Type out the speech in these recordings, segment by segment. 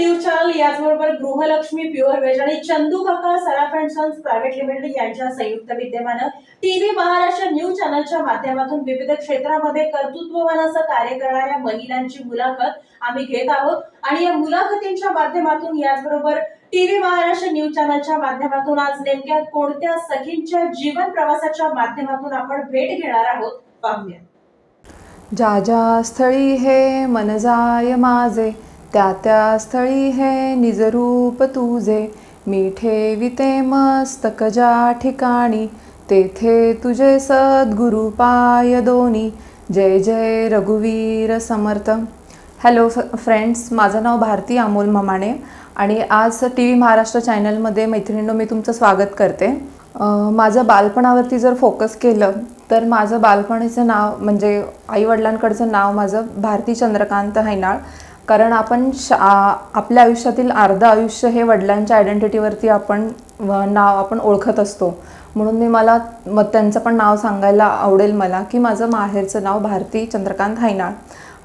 News channel याचबरोबर गृहलक्ष्मी pure veg आणि Chandu Kaka Saraf and sons private limited यांच्या संयुक्त विद्यमानं टीव्ही महाराष्ट्र न्यूज चॅनलच्या माध्यमातून विविध क्षेत्रामध्ये कर्तृत्ववान असं कार्य करणाऱ्या महिलांची मुलाखत आम्ही घेत आहोत. आणि या मुलाखतींच्या माध्यमातून याचबरोबर टीव्ही महाराष्ट्र न्यूज चॅनलच्या माध्यमातून आज नेमक्या कोणत्या सखींच्या जीवन प्रवासाच्या माध्यमातून आपण भेट घेणार आहोत पाहूया. ज्या ज्या स्थळी हे मन जाय माझे त्या त्या स्थळी हे निजरूप तुझे. मी ठेविते मस्तक ज्या ठिकाणी तेथे तुझे सद्गुरु पाय दोनी. जय जय रघुवीर समर्थ. हॅलो फ फ्रेंड्स माझं नाव भारती अमोल ममाणे आणि आज टी व्ही महाराष्ट्र चॅनलमध्ये मैत्रिणींनो मी तुमचं स्वागत करते. माझं बालपणावरती जर फोकस केलं तर माझं बालपणीचं नाव म्हणजे आईवडिलांकडचं नाव माझं भारती चंद्रकांत हैनाळ. कारण आपण शा आपल्या आयुष्यातील अर्धं आयुष्य हे वडिलांच्या आयडेंटिटीवरती आपण नाव आपण ओळखत असतो. म्हणून मी मला मग त्यांचं पण नाव सांगायला आवडेल मला की माझं माहेरचं नाव भारती चंद्रकांत हायनाळ.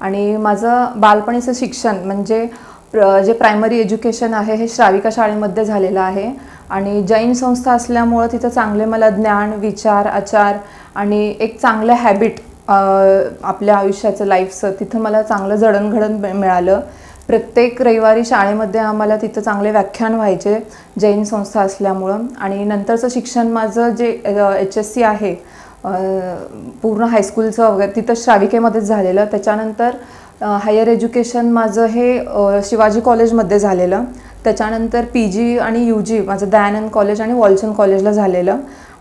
आणि माझं बालपणीचं शिक्षण म्हणजे प्र जे प्रायमरी एज्युकेशन आहे हे श्राविका शाळेमध्ये झालेलं आहे. आणि जैन संस्था असल्यामुळं तिथं चांगले मला ज्ञान विचार आचार आणि एक चांगलं हॅबिट आपल्या आयुष्याचं लाईफचं तिथं मला चांगलं जडणघडण मिळालं. प्रत्येक रविवारी शाळेमध्ये आम्हाला तिथं चांगले व्याख्यान व्हायचे जैन संस्था असल्यामुळं. आणि नंतरचं शिक्षण माझं जे एच एस सी आहे पूर्ण हायस्कूलचं वगैरे तिथं श्राविकेमध्येच झालेलं. त्याच्यानंतर हायर एज्युकेशन माझं हे शिवाजी कॉलेजमध्ये झालेलं. त्याच्यानंतर पी जी आणि यू जी माझं दयानंद कॉलेज आणि वॉल्सन कॉलेजला झालेलं.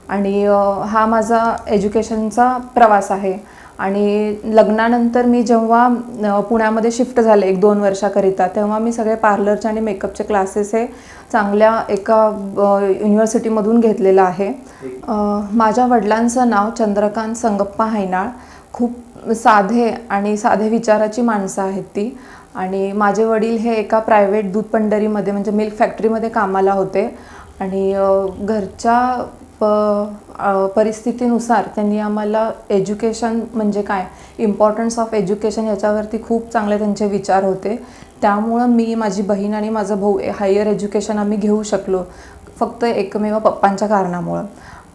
आणि हा माझा एज्युकेशनचा प्रवास आहे. आणि लग्नानंतर मी जेव्हा पुण्यामध्ये शिफ्ट झाले एक दोन वर्षाकरिता तेव्हा मी सगळे पार्लरचे आणि मेकअपचे क्लासेस हे चांगल्या एका युनिव्हर्सिटीमधून घेतलेलं आहे. माझ्या वडिलांचं नाव चंद्रकांत संगप्पा हैनाळ. खूप साधे आणि साधे विचाराची माणसं आहेत ती. आणि माझे वडील हे एका प्रायव्हेट दूध पंढरीमध्ये म्हणजे मिल्क फॅक्टरीमध्ये कामाला होते. आणि घरच्या प परिस्थितीनुसार त्यांनी आम्हाला एज्युकेशन म्हणजे काय? इम्पॉर्टन्स ऑफ एज्युकेशन याच्यावरती खूप चांगले त्यांचे विचार होते. त्यामुळं मी माझी बहीण आणि माझा भाऊ हायर एज्युकेशन आम्ही घेऊ शकलो. फक्त एकमेव पप्पांच्या कारणामुळं.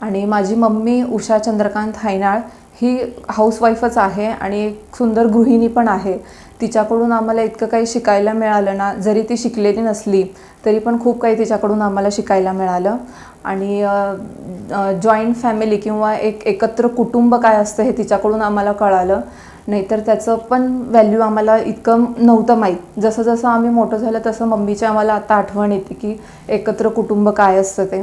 आणि माझी मम्मी उषा चंद्रकांत हैनाळ ही हाऊसवाईफच आहे आणि एक सुंदर गृहिणी पण आहे. तिच्याकडून आम्हाला इतकं काही शिकायला मिळालं ना जरी ती शिकलेली नसली तरी पण खूप काही तिच्याकडून आम्हाला शिकायला मिळालं. आणि जॉईंट फॅमिली किंवा एक एकत्र कुटुंब काय असतं हे तिच्याकडून आम्हाला कळालं. नाहीतर त्याचं पण व्हॅल्यू आम्हाला इतकं नव्हतं माहीत. जसं जसं आम्ही मोठं झालं तसं मम्मीची आम्हाला आता आठवण येते की एकत्र कुटुंब काय असतं ते.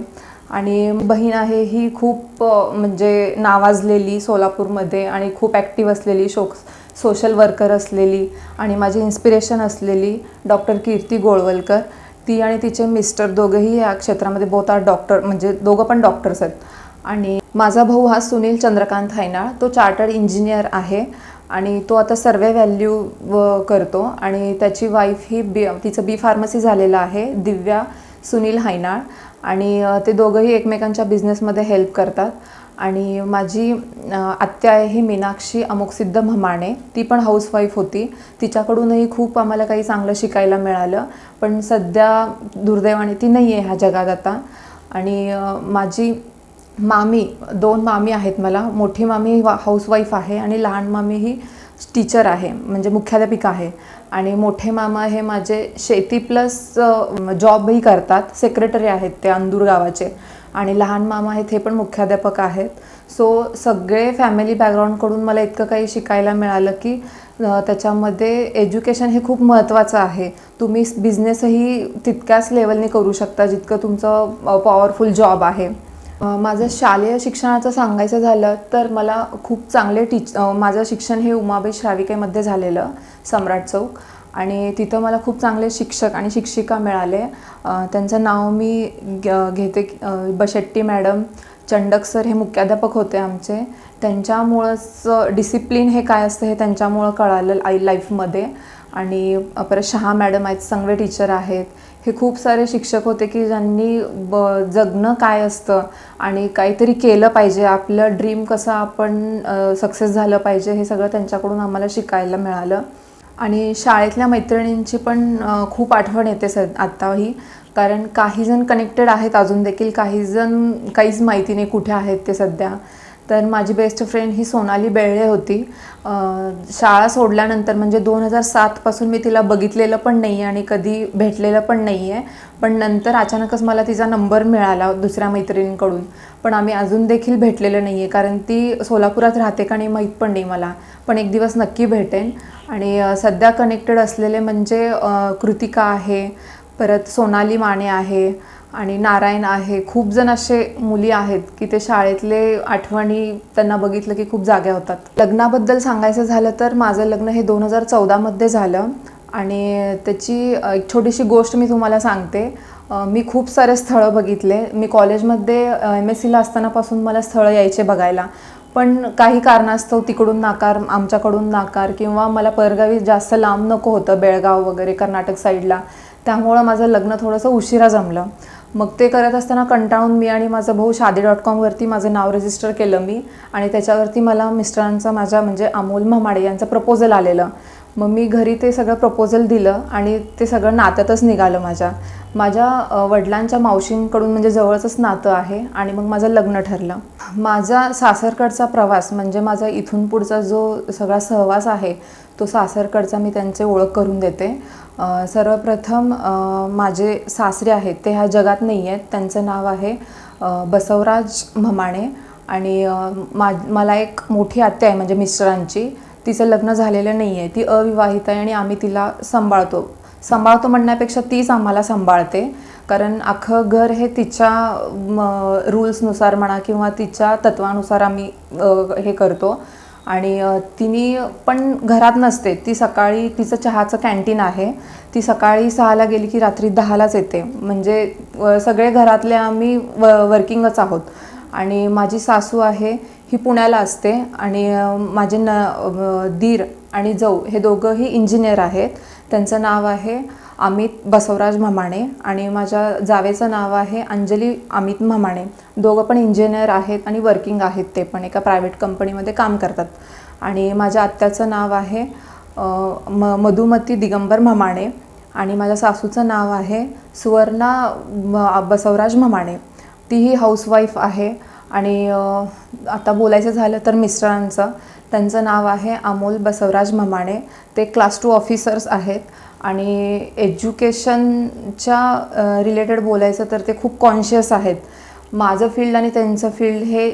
आणि बहीण आहे ही खूप म्हणजे नावाजलेली सोलापूरमध्ये आणि खूप ॲक्टिव्ह असलेली शोक सोशल वर्कर असलेली आणि माझी इन्स्पिरेशन असलेली डॉक्टर कीर्ती गोळवलकर ती आणि तिचे मिस्टर दोघंही या क्षेत्रामध्ये बोथ आर डॉक्टर म्हणजे दोघं पण डॉक्टर्स आहेत. आणि माझा भाऊ हा सुनील चंद्रकांत हैनाळ तो चार्टर्ड इंजिनियर आहे आणि तो आता सर्वे व्हॅल्यू करतो आणि त्याची वाईफ ही बी तिचं बी फार्मसी झालेलं आहे दिव्या सुनील हैनाळ आणि ते दोघंही एकमेकांच्या बिझनेसमध्ये हेल्प करतात. आणि माझी आत्या आहे ही मीनाक्षी अमुकसिद्ध म्हमाणे. ती पण हाऊसवाईफ होती. तिच्याकडूनही खूप आम्हाला काही चांगलं शिकायला मिळालं. पण सध्या दुर्दैवाने ती नाही आहे ह्या जगात आता. आणि माझी मामी दोन मामी आहेत मला. मोठी मामी हाऊसवाईफ आहे आणि लहान मामी ही टीचर आहे म्हणजे मुख्याध्यापिका आहे. आणि मोठे मामा हे माझे शेती प्लस जॉबही करतात. सेक्रेटरी आहेत ते अंदूर गावाचे. आणि लहान मामा आहेत हे पण मुख्याध्यापक आहेत. सो सगळे फॅमिली बॅकग्राऊंडकडून मला इतकं काही शिकायला मिळालं की त्याच्यामध्ये एज्युकेशन हे खूप महत्त्वाचं आहे. तुम्ही बिझनेसही तितक्याच लेवलने करू शकता जितकं तुमचं पॉवरफुल जॉब आहे. माझं शालेय शिक्षणाचं सांगायचं झालं तर मला खूप चांगले टीच माझं शिक्षण हे उमाबाई श्राविकेमध्ये झालेलं सम्राट चौक. आणि तिथं मला खूप चांगले शिक्षक आणि शिक्षिका मिळाले. त्यांचं नाव मी घेते बशेट्टी मॅडम चंडक सर हे मुख्याध्यापक होते आमचे. त्यांच्यामुळंच डिसिप्लिन हे काय असतं हे त्यांच्यामुळं कळालं आई लाईफमध्ये आणि परत शहा मॅडम आहेत संगवे टीचर आहेत. हे खूप सारे शिक्षक होते की ज्यांनी ब जगणं काय असतं आणि काहीतरी केलं पाहिजे. आपलं ड्रीम कसं आपण सक्सेस झालं पाहिजे हे सगळं त्यांच्याकडून आम्हाला शिकायला मिळालं. आणि शाळेतल्या मैत्रिणींची पण खूप आठवण येते स आत्ताही. कारण काहीजण कनेक्टेड आहेत अजून देखील. काहीजण काहीच माहिती नाही कुठे आहेत ते सध्या. तर माझी बेस्ट फ्रेंड ही सोनाली बेळळे होती. शाळा सोडल्यानंतर म्हणजे दोन हजार सातपासून मी तिला बघितलेलं पण नाही आहे आणि कधी भेटलेलं पण नाही आहे पण नंतर अचानकच मला तिचा नंबर मिळाला दुसऱ्या मैत्रिणींकडून. पण आम्ही अजून देखील भेटलेलं नाही आहे कारण ती सोलापुरात राहते का नाही माहीत पण नाही मला. पण एक दिवस नक्की भेटेन. आणि सध्या कनेक्टेड असलेले म्हणजे कृतिका आहे परत सोनाली माने आहे आणि नारायण आहे. खूप जण असे मुली आहेत की ते शाळेतले आठवणी त्यांना बघितलं की खूप जाग्या होतात. लग्नाबद्दल सांगायचं झालं तर माझं लग्न हे दोन हजार चौदामध्ये झालं आणि त्याची एक छोटीशी गोष्ट मी तुम्हाला सांगते. मी खूप सारे स्थळं बघितले. मी कॉलेजमध्ये एम एस सीला असतानापासून मला स्थळं यायचे बघायला. पण काही कारणास्तव तिकडून नाकार आमच्याकडून नाकार किंवा मला परगावी जास्त लांब नको होतं बेळगाव वगैरे कर्नाटक साईडला त्यामुळं माझं लग्न थोडंसं उशिरा जमलं. मग ते करत असताना कंटाळून मी आणि माझा भाऊ शादी डॉट कॉमवरती माझं नाव रजिस्टर केलं मी. आणि त्याच्यावरती मला मिस्टरांचा माझ्या म्हणजे अमोल म्हामाडे यांचं प्रपोजल आलेलं. मग मी घरी ते सगळं प्रपोजल दिलं आणि ते सगळं नात्यातच निघालं माझ्या. माझ्या वडिलांच्या मावशींकडून म्हणजे जवळचंच नातं आहे आणि मग माझं लग्न ठरलं. माझा सासरकडचा प्रवास म्हणजे माझा इथून पुढचा जो सगळा सहवास आहे तो सासरकडचा मी त्यांचे ओळख करून देते. सर्वप्रथम माझे सासरे आहेत ते ह्या जगात नाही आहेत त्यांचं नाव आहे बसवराज म्हमाणे. आणि मा मला एक मोठी आत्या आहे म्हणजे मिस्टरांची. तिचं लग्न झालेलं नाही आहे ती अविवाहित आहे आणि आम्ही तिला सांभाळतो. सांभाळतो म्हणण्यापेक्षा तीच आम्हाला सांभाळते. कारण अख्खं घर हे तिच्या रूल्सनुसार म्हणा किंवा तिच्या तत्वानुसार आम्ही हे करतो. आणि तिने पण घरात नसते. ती सकाळी तिचं चहाचं कॅन्टीन आहे. ती सकाळी सहाला गेली की रात्री दहालाच येते. म्हणजे सगळे घरातले आम्ही व वर्किंगच आहोत. आणि माझी सासू आहे ही पुण्याला असते. आणि माझे न दीर आणि जाऊ हे दोघंही इंजिनियर आहेत. त्यांचं नाव आहे अमित बसवराज म्हमाणे आणि माझ्या जावेचं नाव आहे अंजली अमित म्हमाणे. दोघं पण इंजिनियर आहेत आणि वर्किंग आहेत ते पण एका प्रायव्हेट कंपनीमध्ये काम करतात. आणि माझ्या आत्याचं नाव आहे म मधुमती दिगंबर म्हमाणे आणि माझ्या सासूचं नाव आहे सुवर्णा बसवराज म्हमाणे. तीही हाऊसवाईफ आहे आणि आता बोलायचं झालं तर मिस्टरांचं. त्यांचं नाव आहे अमोल बसवराज म्हमाणे. ते क्लास टू ऑफिसर्स आहेत. आणि एज्युकेशनच्या रिलेटेड बोलायचं तर ते खूप कॉन्शियस आहेत. माझं फील्ड आणि त्यांचं फील्ड हे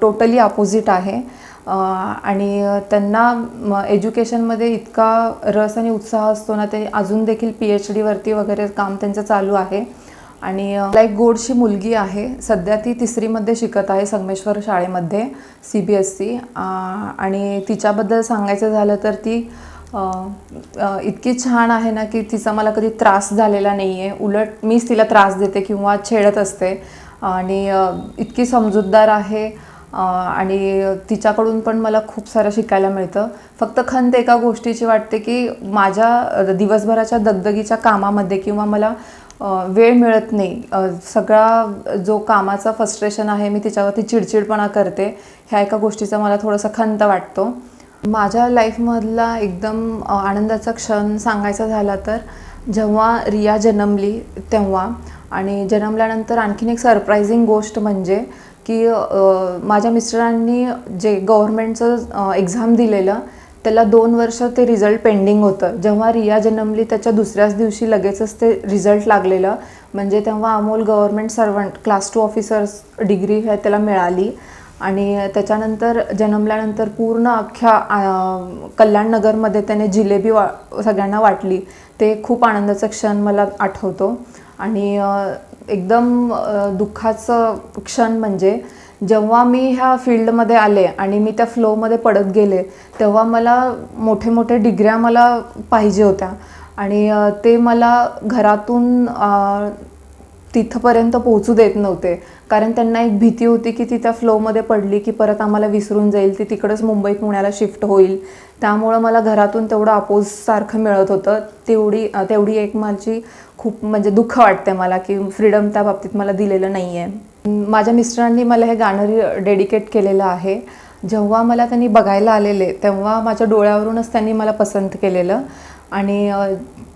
टोटली अपोजिट आहे. आणि त्यांना एज्युकेशनमध्ये इतका रस आणि उत्साह असतो ना ते अजून देखील पी एच डीवरती वगैरे काम त्यांचं चालू आहे. आणि मला एक गोडशी मुलगी आहे. सध्या ती तिसरीमध्ये शिकत आहे संगमेश्वर शाळेमध्ये सी बी एस सी आणि तिच्याबद्दल सांगायचं झालं तर ती इतकी छान आहे ना की तिचा मला कधी त्रास झालेला नाही आहे उलट मीच तिला त्रास देते किंवा छेडत असते. आणि इतकी समजूतदार आहे. आणि तिच्याकडून पण मला खूप सारं शिकायला मिळतं. फक्त खंत एका गोष्टीची वाटते की माझ्या दिवसभराच्या दगदगीच्या कामामध्ये किंवा मला वेळ मिळत नाही. सगळा जो कामाचा फ्रस्ट्रेशन आहे मी तिच्यावरती चिडचिडपणा करते. ह्या एका गोष्टीचा मला थोडासा खंत वाटतो. माझ्या लाईफमधला एकदम आनंदाचा क्षण सांगायचा झाला तर जेव्हा रिया जन्मली तेव्हा आणि जन्मल्यानंतर आणखीन एक सरप्रायझिंग गोष्ट म्हणजे की माझ्या मिस्टरांनी जे गव्हर्मेंटचं एक्झाम दिलेलं त्याला दोन वर्ष ते रिझल्ट पेंडिंग होतं. जेव्हा रिया जन्मली त्याच्या दुसऱ्याच दिवशी लगेचच ते रिझल्ट लागलेलं. म्हणजे तेव्हा Amol government servant class two officers degree आहे त्याला मिळाली. आणि त्याच्यानंतर जन्मल्यानंतर पूर्ण अख्ख्या कल्याणनगरमध्ये त्याने जिलेबी वा सगळ्यांना वाटली. ते खूप आनंदाचा क्षण मला आठवतो. आणि एकदम दुःखाचं क्षण म्हणजे जेव्हा मी ह्या फील्डमध्ये आले आणि मी त्या फ्लोमध्ये पडत गेले तेव्हा मला मोठे मोठे डिग्र्या मला पाहिजे होत्या. आणि ते मला घरातून तिथंपर्यंत पोहोचू देत नव्हते. कारण त्यांना एक भीती होती की ती त्या फ्लोमध्ये पडली की परत आम्हाला विसरून जाईल. ती तिकडंच मुंबई पुण्याला शिफ्ट होईल. त्यामुळं मला घरातून तेवढं अपोजसारखं मिळत होतं. तेवढी तेवढी एक माझी खूप म्हणजे दुःख वाटते मला की फ्रीडम त्या बाबतीत मला दिलेलं नाही आहे माझ्या मिस्टरांनी मला हे गाणं डेडिकेट केलेलं आहे. जेव्हा मला त्यांनी बघायला आलेले तेव्हा माझ्या डोळ्यावरूनच त्यांनी मला पसंत केलेलं. आणि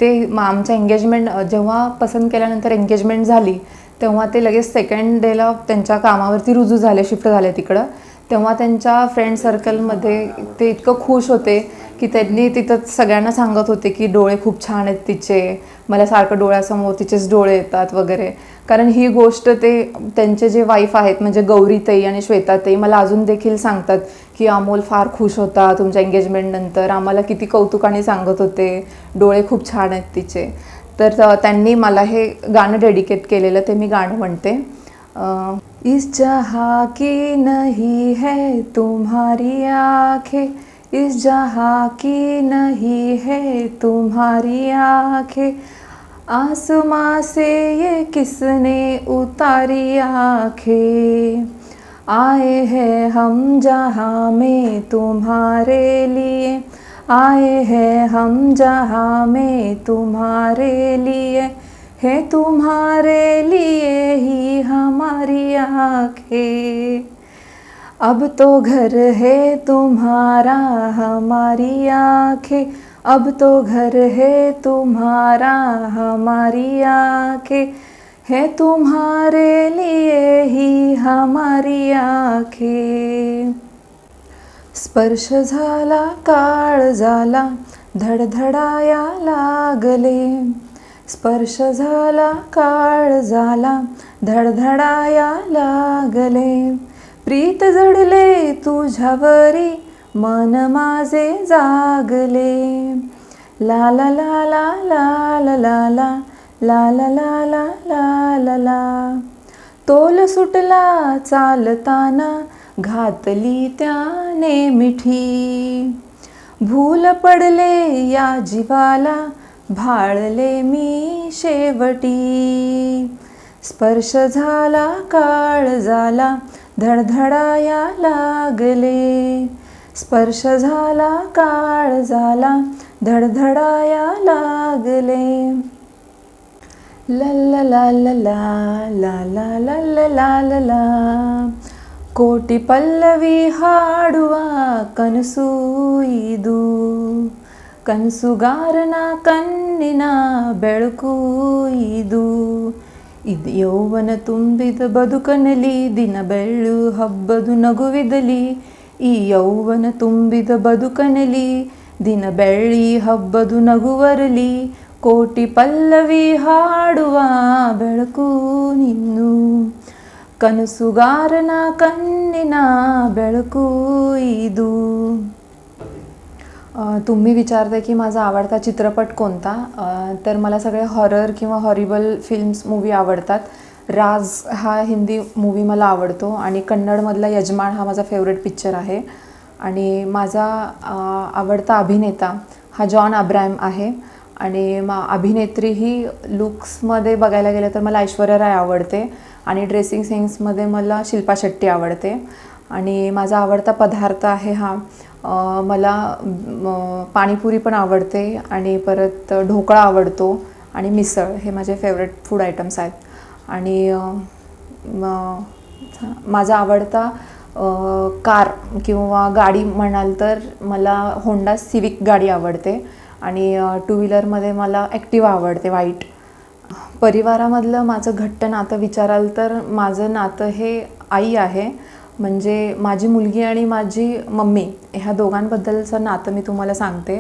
ते मग आमचं एंगेजमेंट जेव्हा पसंत केल्यानंतर एंगेजमेंट झाली तेव्हा ते लगेच सेकंड डेला त्यांच्या कामावरती रुजू झाले शिफ्ट झाले तिकडं. तेव्हा त्यांच्या फ्रेंड सर्कलमध्ये ते इतकं खुश होते की त्यांनी तिथं सगळ्यांना सांगत होते की डोळे खूप छान आहेत तिचे मला सारखं डोळ्यासमोर तिचेच डोळे येतात वगैरे. कारण ही गोष्ट ते त्यांचे जे वाईफ आहेत म्हणजे गौरीताई आणि श्वेताताई मला अजून देखील सांगतात की अमोल फार खुश होता तुमच्या एंगेजमेंटनंतर आम्हाला किती कौतुकाने सांगत होते डोळे खूप छान आहेत तिचे. तर त्यांनी मला हे गाणं डेडिकेट केलेलं ते मी गाणं म्हणते. इस जहाँ की नहीं है तुम्हारी आँखें, इस जहाँ की नहीं है तुम्हारी आँखें। आसमां से ये किसने उतारी आँखें? आए हैं हम जहाँ में तुम्हारे लिए, आए हैं हम जहाँ में तुम्हारे लिए। है तुम्हारे लिए ही हमारी आंखें। अब तो घर है तुम्हारा हमारी आंखें। अब तो घर है तुम्हारा हमारी आंखें। है तुम्हारे लिए ही हमारी आंखें। स्पर्श झाला काळ झाला धडधडाया लागले। स्पर्श झाला काळ झाला धडधडाया लागले प्रीत जडले तुझ्यावरी मन माझे जागले ला ला ला ला ला ला ला ला ला ला ला ला ला ला ला तोल सुटला चालताना घातली त्याने मिठी भूल पडले या जीवाला भाळले मी शेवटी स्पर्श झाला काळ झाला धडधडाया लागले स्पर्श झाला काळ झाला धडधडाया लागले लल्ला ला ला ला कोटी पल्लवी हाडवा कनसूई दू ಕನಸುಗಾರನ ಕಣ್ಣಿನ ಬೆಳಕು ಇದು. ಇದು ಯೌವನ ತುಂಬಿದ ಬದುಕನಲಿ ದಿನ ಬೆಳ್ಳು ಹಬ್ಬದು ನಗುವಿದಲಿ ಈ ಯೌವನ ತುಂಬಿದ ಬದುಕನಲಿ ದಿನ ಬೆಳ್ಳಿ ಹಬ್ಬದು ನಗುವರಲಿ. ಕೋಟಿ ಪಲ್ಲವಿ ಹಾಡುವ ಬೆಳಕು ನಿನ್ನು. ಕನಸುಗಾರನ ಕಣ್ಣಿನ ಬೆಳಕು ಇದು. तुम्ही विचारता की माझा आवडता चित्रपट कोणता? तर मला सगळे हॉरर किंवा हॉरिबल फिल्म्स मूवी आवडतात. राज हा हिंदी मूवी मला आवडतो आणि कन्नडमधला यजमान हा माझा फेवरेट पिक्चर आहे. आणि माझा आवडता अभिनेता हा जॉन अब्राहम आहे. आणि मा अभिनेत्री ही लुक्समध्ये बघायला गेलं तर मला ऐश्वर्या राय आवडते. आणि ड्रेसिंग सेन्समध्ये मला शिल्पा शेट्टी आवडते. आणि माझा आवडता पदार्थ आहे हा मला पाणीपुरी पण आवडते आणि परत ढोकळा आवडतो आणि मिसळ हे माझे फेवरेट फूड आयटम्स आहेत. आणि माझा आवडता कार किंवा गाडी म्हणाल तर मला होंडा सिविक गाडी आवडते आणि टू व्हीलरमध्ये मला ॲक्टिवा आवडते वाईट परिवारामधलं माझं घट्ट नातं विचाराल तर माझं नातं हे आई आहे. म्हणजे माझी मुलगी आणि माझी मम्मी ह्या दोघांबद्दलचं नातं मी तुम्हाला सांगते.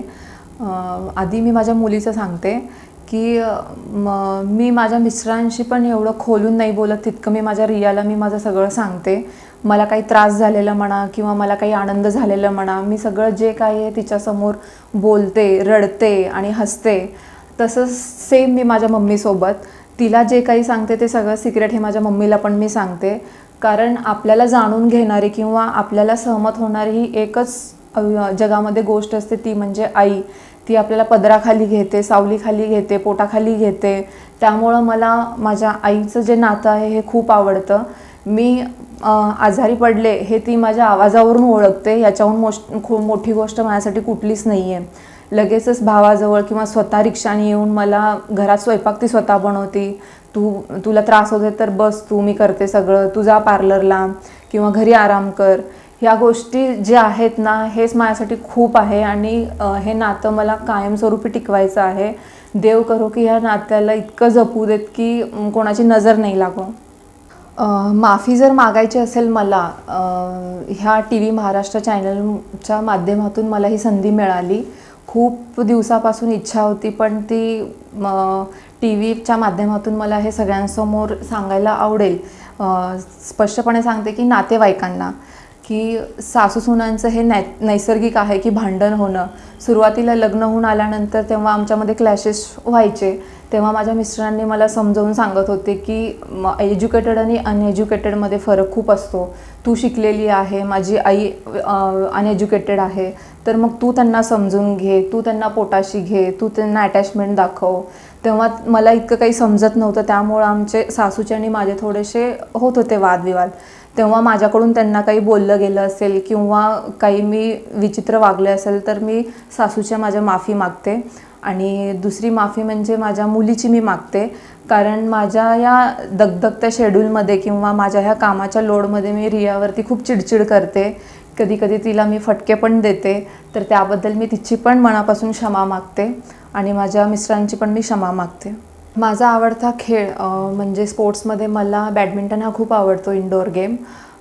आधी मी माझ्या मुलीचं सांगते की म मी माझ्या मिस्टरांशी पण एवढं खोलून नाही बोलत तितकं मी माझ्या रियाला मी माझं सगळं सांगते. मला काही त्रास झालेला म्हणा किंवा मला काही आनंद झालेला म्हणा मी सगळं जे काही आहे तिच्यासमोर बोलते रडते आणि हसते. तसंच सेम मी माझ्या मम्मीसोबत. तिला जे काही सांगते ते सगळं सिक्रेट हे माझ्या मम्मीला पण मी सांगते. कारण आपल्याला जाणून घेणारी किंवा आपल्याला सहमत होणारी ही एकच जगामध्ये गोष्ट असते ती म्हणजे आई. ती आपल्याला पदराखाली घेते सावलीखाली घेते पोटाखाली घेते. त्यामुळं मला माझ्या आईचं जे नातं आहे हे खूप आवडतं. मी आजारी पडले हे ती माझ्या आवाजावरून ओळखते. याच्याहून मोश खूप मोठी गोष्ट माझ्यासाठी कुठलीच नाही आहे लगेचच भावाजवळ किंवा स्वतः रिक्षाने येऊन मला घरात स्वयंपाक ती स्वतः बनवते. तू तुला त्रास होते तर बस तू मी करते सगळं. तुझा पार्लरला किंवा घरी आराम कर. ह्या गोष्टी ज्या आहेत ना हेच माझ्यासाठी खूप आहे आणि हे नातं मला कायमस्वरूपी टिकवायचं आहे. देव करो की ह्या नात्याला इतकं जपू देत की कोणाची नजर नाही लागो. माफी जर मागायची असेल मला ह्या टी व्ही महाराष्ट्र चॅनलच्या माध्यमातून मला ही संधी मिळाली. खूप दिवसापासून इच्छा होती पण ती टी व्हीच्या माध्यमातून मला हे सगळ्यांसमोर सांगायला आवडेल. स्पष्टपणे सांगते की नातेवाईकांना. की सासू सुनांचं हे नॅ नैसर्गिक आहे की भांडण होणं. सुरुवातीला लग्न होऊन आल्यानंतर तेव्हा आमच्यामध्ये क्लॅशेस व्हायचे. तेव्हा माझ्या मिस्टरांनी मला समजावून सांगत होते की एज्युकेटेड आणि अनएज्युकेटेडमध्ये फरक खूप असतो. तू शिकलेली आहे माझी आई अनएज्युकेटेड आहे. तर मग तू त्यांना समजून घे तू त्यांना पोटाशी घे तू त्यांना अटॅचमेंट दाखव. तेव्हा मला इतकं काही समजत नव्हतं त्यामुळं आमचे सासूचे आणि माझे थोडेसे होत होते वादविवाद. तेव्हा माझ्याकडून त्यांना काही बोललं गेलं असेल किंवा काही मी विचित्र वागले असेल तर मी सासूच्या माझ्या माफी मागते. आणि दुसरी माफी म्हणजे माझ्या मुलीची मी मागते. कारण माझ्या या दगदगत्या शेड्यूलमध्ये किंवा माझ्या ह्या कामाच्या लोडमध्ये मी रियावरती खूप चिडचिड करते. कधी कधी तिला मी फटके पण देते. तर त्याबद्दल मी तिची पण मनापासून क्षमा मागते. आणि माझ्या मिस्टरांची पण मी क्षमा मागते. माझा आवडता खेळ म्हणजे स्पोर्ट्समध्ये मला बॅडमिंटन हा खूप आवडतो इनडोअर गेम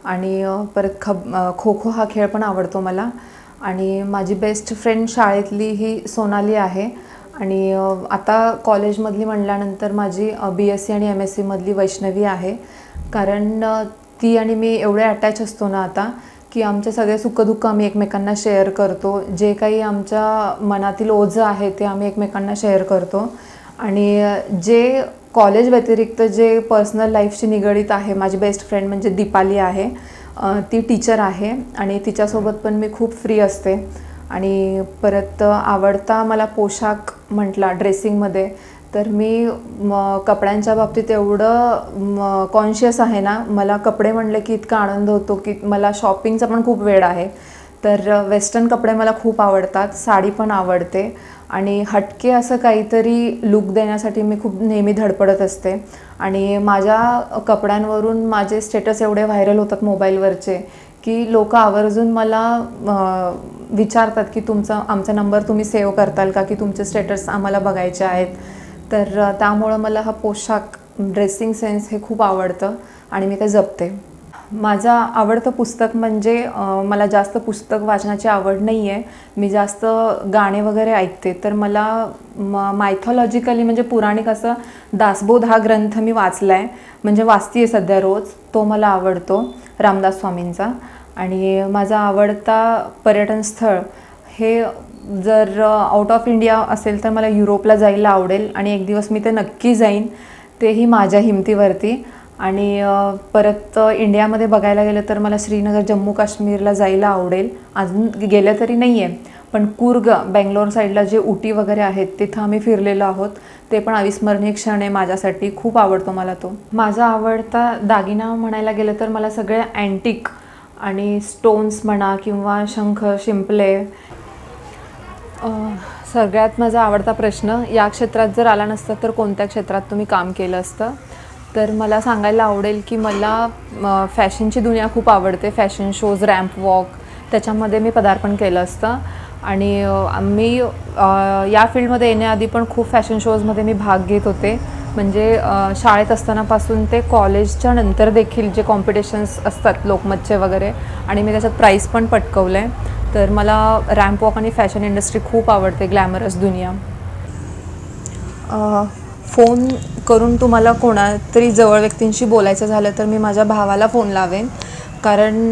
आणि परत खब खो खो हा खेळ पण आवडतो मला. आणि माझी बेस्ट फ्रेंड शाळेतली ही सोनाली आहे. आणि आता कॉलेजमधली म्हणल्यानंतर माझी बी एस सी आणि एम एस सीमधली वैष्णवी आहे. कारण ती आणि मी एवढे अटॅच असतो ना आता की आमचे सगळे सुखदुःख आम्ही एकमेकांना शेअर करतो. जे काही आमच्या मनातील ओझं आहे ते आम्ही एकमेकांना शेअर करतो. आणि जे कॉलेज व्यतिरिक्त जे पर्सनल लाईफशी निगडीत आहे माझी बेस्ट फ्रेंड म्हणजे दीपाली आहे ती टीचर आहे आणि तिच्यासोबत पण मी खूप फ्री असते. आणि परत आवडता मला पोशाख म्हटला ड्रेसिंगमध्ये तर मी म कपड्यांच्या बाबतीत एवढं कॉन्शियस आहे ना मला कपडे म्हणले की इतका आनंद होतो की मला शॉपिंगचा पण खूप वेळ आहे. तर वेस्टर्न कपडे मला खूप आवडतात साडी पण आवडते. आणि हटके असं काहीतरी लुक देण्यासाठी मी खूप नेहमी धडपडत असते. आणि माझ्या कपड्यांवरून माझे स्टेटस एवढे व्हायरल होतात मोबाईलवरचे की लोक आवर्जून मला विचारतात की तुमचा आमचा नंबर तुम्ही सेव्ह करताल का? की तुमचे स्टेटस आम्हाला बघायचे आहेत. तर त्यामुळं मला हा पोशाख ड्रेसिंग सेन्स हे खूप आवडतं आणि मी ते जपते. माझं आवडतं पुस्तक म्हणजे मला जास्त पुस्तक वाचनाची आवड नाही आहे मी जास्त गाणे वगैरे ऐकते. तर मला म मायथॉलॉजिकली म्हणजे पुराणिक असं दासबोध हा ग्रंथ मी वाचला आहे म्हणजे वाचते आहे सध्या रोज. तो मला आवडतो रामदास स्वामींचा. आणि माझा आवडता पर्यटन स्थळ हे जर आउट ऑफ इंडिया असेल तर मला युरोपला जायला आवडेल. आणि एक दिवस मी ते नक्की जाईन. तेही माझ्या हिमतीवरती. आणि परत इंडियामध्ये बघायला गेलं तर मला श्रीनगर जम्मू काश्मीरला जायला आवडेल. अजून गेलं तरी नाही आहे पण कुर्ग बेंगलोर साईडला जे उटी वगैरे आहेत तिथं आम्ही फिरलेलो आहोत. ते पण अविस्मरणीय क्षण आहे माझ्यासाठी. खूप आवडतो मला तो. माझा आवडता दागिना म्हणायला गेलं तर मला सगळे अँटिक आणि स्टोन्स म्हणा किंवा शंख शिंपले सगळ्यात माझा आवडता प्रश्न या क्षेत्रात जर आला नसता तर कोणत्या क्षेत्रात तुम्ही काम केलं असतं? तर मला सांगायला आवडेल की मला फॅशनची दुनिया खूप आवडते. फॅशन शोज रॅम्प वॉक त्याच्यामध्ये मी पदार्पण केलं असतं. आणि मी या फील्डमध्ये येण्याआधी पण खूप फॅशन शोजमध्ये मी भाग घेत होते. म्हणजे शाळेत असतानापासून ते कॉलेजच्या नंतर देखील जे कॉम्पिटिशन्स असतात लोकमतचे वगैरे आणि मी त्याच्यात प्राईज पण पटकवलं आहे तर मला रॅम्प वॉक आणि फॅशन इंडस्ट्री खूप आवडते ग्लॅमरस दुनिया. फोन करून तुम्हाला कोणातरी जवळ व्यक्तींशी बोलायचं झालं तर मी माझ्या भावाला फोन लावेन. कारण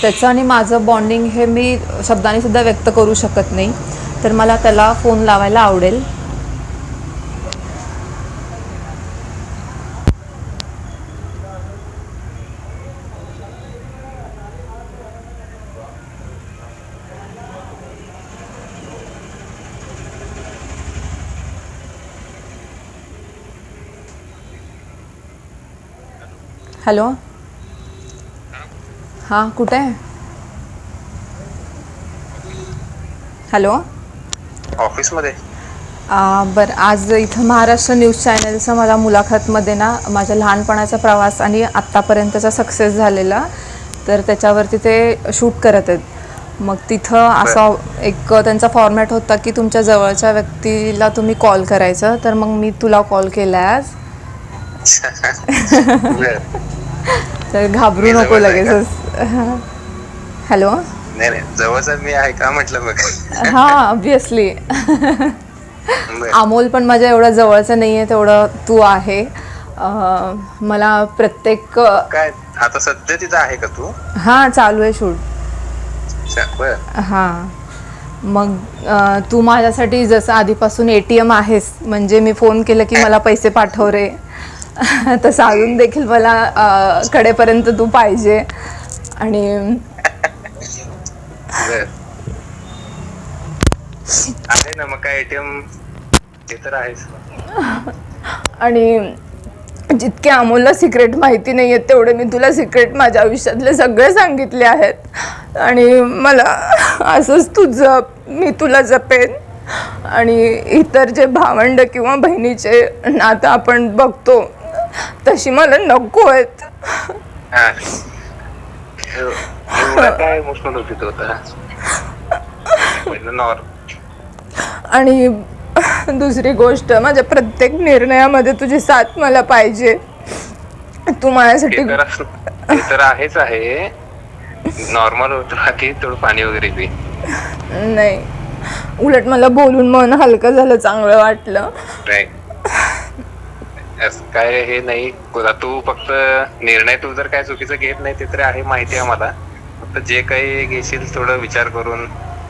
त्याचं आणि माझं बॉन्डिंग हे मी शब्दाने सुद्धा व्यक्त करू शकत नाही. तर मला त्याला फोन लावायला आवडेल. हॅलो. हां कुठे? आहे हॅलो. ऑफिसमध्ये. बरं आज इथं महाराष्ट्र न्यूज चॅनलचं मला मुलाखतमध्ये ना माझ्या लहानपणाचा प्रवास आणि आत्तापर्यंतचा सक्सेस झालेला. तर त्याच्यावरती ते शूट करत आहेत. मग तिथं असा एक त्यांचा फॉर्मॅट होता की तुमच्या जवळच्या व्यक्तीला तुम्ही कॉल करायचं. तर मग मी तुला कॉल केला आज. बर तर घाबरू नको? लगेचच. हॅलो नाही जवळचा मी आहे का म्हटलं मग हां ऑब्विसली अमोल पण माझ्या एवढं जवळचं नाही आहे तेवढं तू आहे. मला प्रत्येक काय आता सध्या तिथं आहे का तू? हां चालू आहे शूट. हां. मग तू माझ्यासाठी जसं आधीपासून ए टी एम आहेस म्हणजे मी फोन केलं की मला पैसे पाठव रे. तसं अजून देखील मला कडेपर्यंत तू पाहिजे. आणि ना मग काय एटीएम ते तर आहेच. आणि जितके अमोलला सिक्रेट माहिती नाही आहेत तेवढे मी तुला सिक्रेट माझ्या आयुष्यातले सगळे सांगितले आहेत. आणि मला असंच तू जप मी तुला जपेन. आणि इतर जे भावंड किंवा बहिणीचे नातं आपण बघतो तशी मला नको आहेत. काय इमोशनल होती तो आणि दुसरी गोष्ट माझ्या प्रत्येक निर्णयामध्ये तुझी साथ मला पाहिजे. तू माझ्यासाठी तर आहेच आहे. नॉर्मल होत राहते थोडं पाणी वगैरे पी. नाही. उलट मला बोलून मन हलकं झालं चांगलं वाटलं. असं काय हे नाही. तुला तू फक्त निर्णय तू जर काय चुकीचं घेत नाही ते तरी आहे माहिती आहे मला. फक्त जे काही घेशील थोडं विचार करून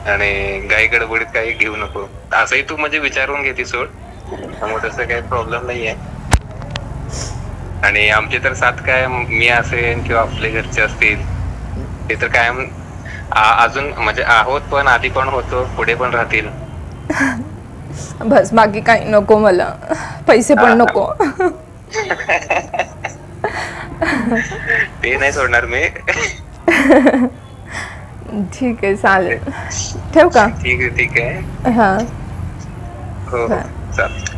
आणि गाई गडबडीत काही घेऊ नको. असंही तू म्हणजे विचारून घेते सोड. त्यामुळे तसं काही प्रॉब्लेम नाही आहे आणि आमची तर साथ काय मी असेन किंवा आपले घरचे असतील ते तर कायम अजून म्हणजे आहोत पण आधी पण होतो पुढे पण राहतील. बस बाकी काही नको मला. पैसे पण नको. ते नाही सोडणार मी. ठीक आहे चालेल. ठेव का? ठीक आहे ठीक आहे. हां हो. हो. चालेल.